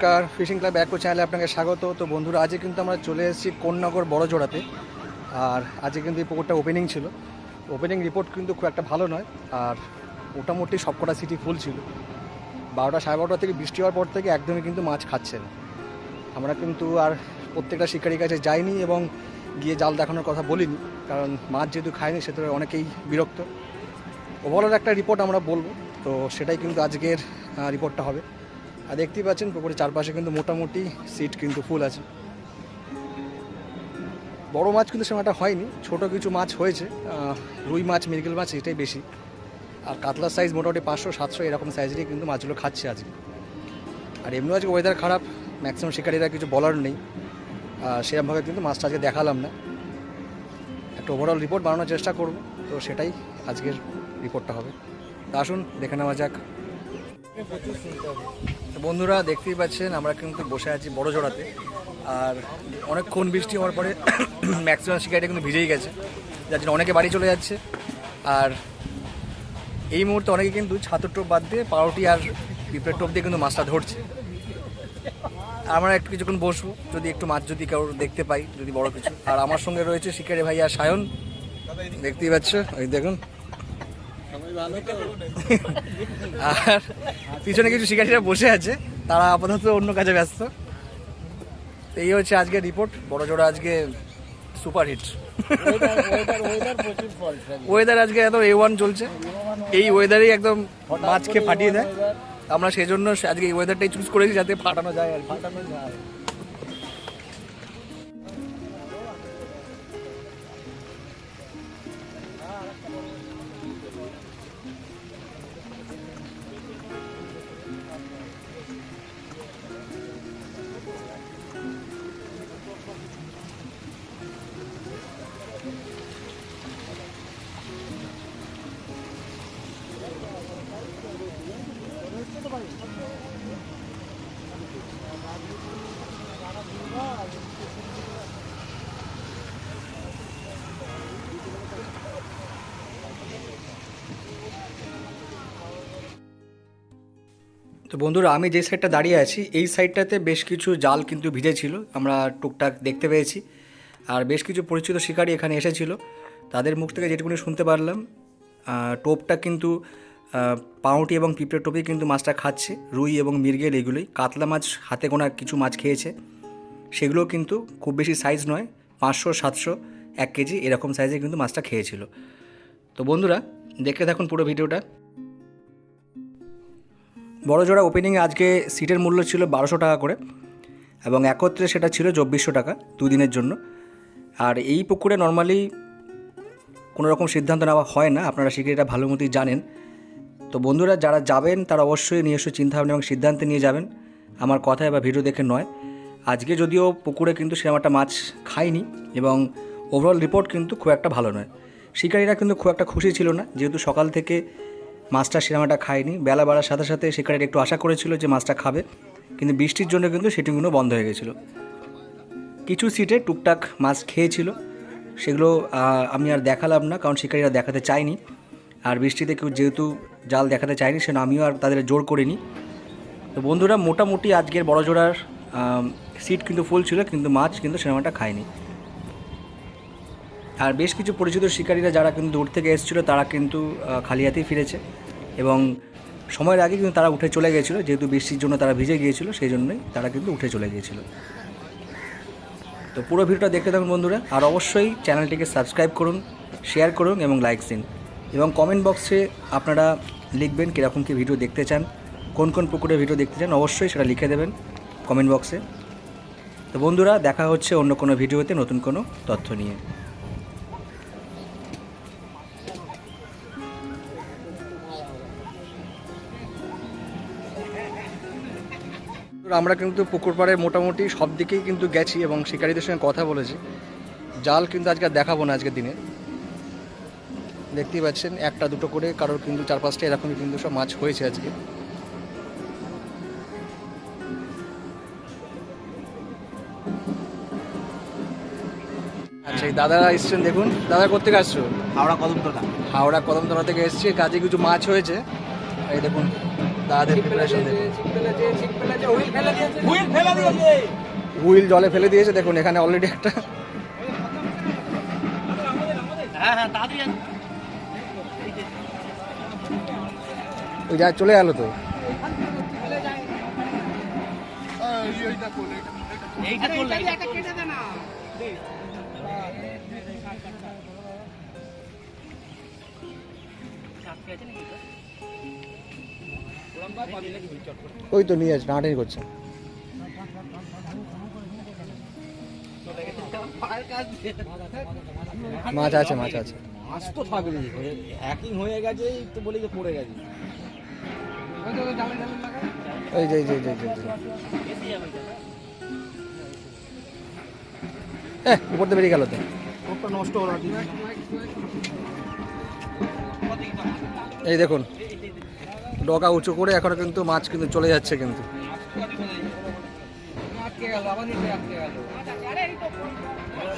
নমস্কার, fishing club একো চ্যানেলে আপনাকে স্বাগত। তো বন্ধুরা, আজকে কিন্তু আমরা চলে এসেছি কোন্নগর বড় জোড়াতে আর আজকে কিন্তু এই পুকুরটা ওপেনিং ছিল। ওপেনিং রিপোর্ট কিন্তু খুব একটা ভালো নয়। আর মোটামুটি সবকটা সিটি ফুল ছিল। বারোটা সাড়ে বারোটা থেকে বৃষ্টি হওয়ার পর থেকে একদমই কিন্তু মাছ খাচ্ছে না। আমরা কিন্তু আর প্রত্যেকটা শিকারির কাছে যাইনি এবং গিয়ে জাল দেখানোর কথা বলিনি। কারণ মাছ যেহেতু খায়নি, সেটা অনেকেই বিরক্ত। ওভারঅল একটা রিপোর্ট আমরা বলব। তো সেটাই কিন্তু আজকের রিপোর্টটা হবে। আর দেখতেই পাচ্ছেন পুকুরের চারপাশে কিন্তু মোটামুটি সিট কিন্তু ফুল আছে। বড় মাছ কিন্তু সেরকম একটা হয়নি, ছোট কিছু মাছ হয়েছে রুই মাছ, মৃগেল মাছ এটাই বেশি। আর কাতলার সাইজ মোটামুটি পাঁচশো, সাতশো, এরকম সাইজেরই কিন্তু মাছগুলো খাচ্ছে আজকে। আর এমনিও আজকে ওয়েদার খারাপ ম্যাক্সিমাম শিকারীরা কিছু বলার নেই। সেরকমভাবে কিন্তু মাছটা আজকে দেখালাম না। একটা ওভারঅল রিপোর্ট বানানোর চেষ্টা করব, তো সেটাই আজকের রিপোর্টটা হবে। আসুন, দেখে নেওয়া যাক। বন্ধুরা, দেখতেই পাচ্ছেন, আমরা কিন্তু বসে আছি বড় জোড়াতে আর অনেকক্ষণ বৃষ্টি হওয়ার পরে ম্যাক্সিমাম শিকারিটা কিন্তু ভিজেই গেছে। যার জন্য অনেকে বাড়ি চলে যাচ্ছে। আর এই মুহূর্তে অনেকে কিন্তু ছাতুর টোপ বাদ দিয়ে পাউরুটি আর পিঁপড়ের টোপ দিয়ে কিন্তু মাছটা ধরছে। আমরা একটু কিছুক্ষণ বসবো, যদি একটু মাছ যদি কেউ দেখতে পাই, যদি বড় কিছু। আর আমার সঙ্গে রয়েছে শিকারি ভাই আর সায়ন। দেখতেই পাচ্ছ? ওই দেখুন। আর পিছনে কিছু শিকারীরা বসে আছে তারা আপাতত অন্য কাজে ব্যস্ত। এই হচ্ছে আজকের রিপোর্ট বড় জোড়া আজকে সুপার হিট ওয়েদার আজকে এত এ ওয়ান চলছে। এই ওয়েদারেই একদম মাছকে ফাটিয়ে দেয়। আমরা সেই জন্য আজকে এই ওয়েদারটাই চুজ করেছি যাতে ফাটানো যায় আর। ফাটানো যায়। তো বন্ধুরা, আমি যে সাইডটা দাঁড়িয়ে আছি, এই সাইডটাতে বেশ কিছু জাল কিন্তু ভিজে ছিল আমরা টুকটাক দেখতে পেয়েছি। আর বেশ কিছু পরিচিত শিকারী এখানে এসেছিল। তাদের মুখ থেকে যেটুকুনি শুনতে পারলাম টোপটা কিন্তু পাউটি এবং পিঁপড়ে টোপে কিন্তু মাছটা খাচ্ছে। রুই এবং মির্গেল এগুলোই। কাতলা মাছ হাতে গোনা কিছু মাছ খেয়েছে। সেগুলো কিন্তু খুব বেশি সাইজ নয়, পাঁচশো, সাতশো, এক কেজি এরকম সাইজে কিন্তু মাছটা খেয়েছিল। তো বন্ধুরা দেখে দেখুন পুরো ভিডিওটা। বড় জোড়া ওপেনিংয়ে আজকে সিটের মূল্য ছিল বারোশো টাকা করে এবং একত্রে সেটা ছিল চব্বিশশো টাকা দুদিনের জন্য। আর এই পুকুরে নর্মালি কোনো রকম সিদ্ধান্ত নেওয়া হয় না, আপনারা শিকারিটা ভালো মতোই জানেন। তো বন্ধুরা, যারা যাবেন তারা অবশ্যই নিজস্ব চিন্তাভাবনা এবং সিদ্ধান্তে নিয়ে যাবেন। আমার কথায় বা ভিডিও দেখে নয়। আজকে যদিও পুকুরে কিন্তু সেরকম একটা মাছ খায়নি এবং ওভারঅল রিপোর্ট কিন্তু খুব একটা ভালো নয়। শিকারীরা কিন্তু খুব একটা খুশি ছিল না, যেহেতু সকাল থেকে মাছটা সিনেমাটা খায়নি বেলা বাড়ার সাথে সাথে শিকারীরা একটু আশা করেছিল যে মাছটা খাবে, কিন্তু বৃষ্টির জন্য কিন্তু সেটিগুলো বন্ধ হয়ে গেছিল। কিছু সিটে টুকটাক মাছ খেয়েছিল। সেগুলো আমি আর দেখালাম না, কারণ শিকারীরা দেখাতে চায়নি। আর বৃষ্টিতে কেউ যেহেতু জাল দেখাতে চায়নি, সেজন্য আমিও আর তাদের জোর করিনি। তো বন্ধুরা, মোটামুটি আজকের বড় জোড়ার সিট কিন্তু ফুল ছিল, কিন্তু মাছ কিন্তু সিনেমাটা খায়নি। আর বেশ কিছু পরিচিত শিকারীরা যারা কিন্তু দূর থেকে এসেছিল, তারা কিন্তু খালি হাতেই ফিরেছে। এবং সময়ের আগে কিন্তু তারা উঠে চলে গিয়েছিল, যেহেতু বৃষ্টির জন্য তারা ভিজে গিয়েছিল, সেই জন্যই তারা কিন্তু উঠে চলে গিয়েছিল। তো পুরো ভিডিওটা দেখতে থাকুন বন্ধুরা, আর অবশ্যই চ্যানেলটিকে সাবস্ক্রাইব করুন, শেয়ার করুন এবং লাইক দিন। এবং কমেন্ট বক্সে আপনারা লিখবেন কীরকম কী ভিডিও দেখতে চান, কোন কোন পুকুরে ভিডিও দেখতে চান, অবশ্যই সেটা লিখে দেবেন কমেন্ট বক্সে তো বন্ধুরা, দেখা হচ্ছে অন্য কোনো ভিডিওতে নতুন কোনো তথ্য নিয়ে। আমরা কিন্তু পুকুর পাড়ে মোটামুটি সব দিকেই কিন্তু গেছি এবং শিকারীদের সঙ্গে কথা বলেছি। জাল কিন্তু আজকে দেখাবো না আজকের দিনে। দেখতেই পাচ্ছেন একটা দুটো করে কারোর কিন্তু চার পাঁচটা এরকমই কিন্তু সব মাছ হয়েছে আজকে। আচ্ছা এই দাদারা এসছেন দেখুন। দাদা কোথেকে আসছো? হাওড়া কদম তোলা হাওড়া কদমতলা থেকে এসছে কাজে কিছু মাছ হয়েছে। এই দেখুন প্রিপারেশন হুইল জলে ফেলে দিয়েছে দেখুন এখানে অলরেডি একটা ওই যা চলে গেল তো। ওই তো নিয়ে যাচ্ছে টানাটানি করছে। মাছ আছে মাছ আছে। মাছ তো থাকবে হ্যাকিং হয়ে গেছে তো বলে যে পড়ে গেছে। এই যে এই যে এই যে, এই যে, এই যে। এ উপর দিয়ে বেরিয়ে গেল তো। নষ্ট হলো এই দেখুন ডগা উঁচু করে এখনও কিন্তু মাছ কিন্তু চলে যাচ্ছে কিন্তু।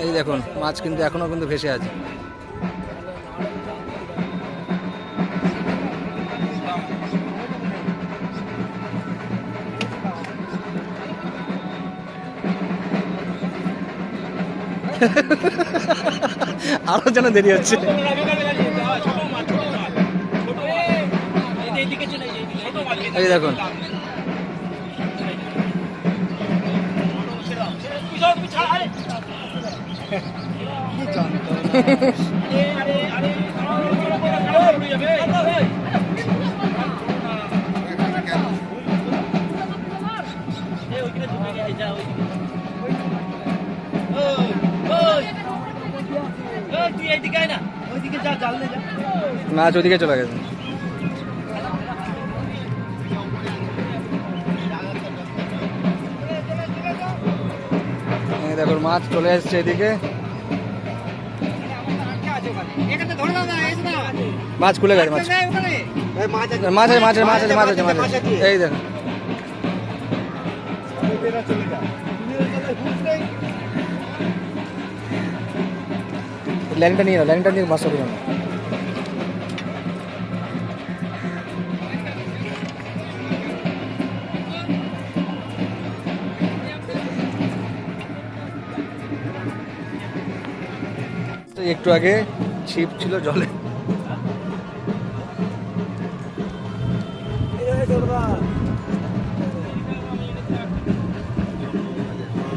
এই দেখুন, মাছ কিন্তু এখনও কিন্তু ভেসে আছে। আরও যেন দেরি হচ্ছে। এই দেখুন মাছ ওদিকে চলে গেছে দেখুন মাছ চলে এসছে এদিকে। মাছ খুলে গেছে, মাছ। মাছ আছে মাছ আছে মাছ আছে মাছ আছে মাছ আছে। এই দেখুন লাইনটা নিয়ে লাইনটা নিয়ে মাছ একটু আগে ছিপ ছিল জলে।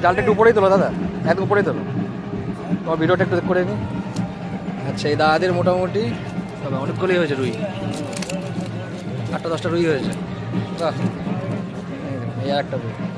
জালটা একটু উপরেই তোলো, দাদা। একদম উপরেই তোলো। তোমার ভিডিওটা একটু করে নি। আচ্ছা এই দাদাদের মোটামুটি তবে অনেকগুলোই হয়েছে রুই। আটটা, দশটা রুই হয়েছে। বাহ। এই আর একটা রুই।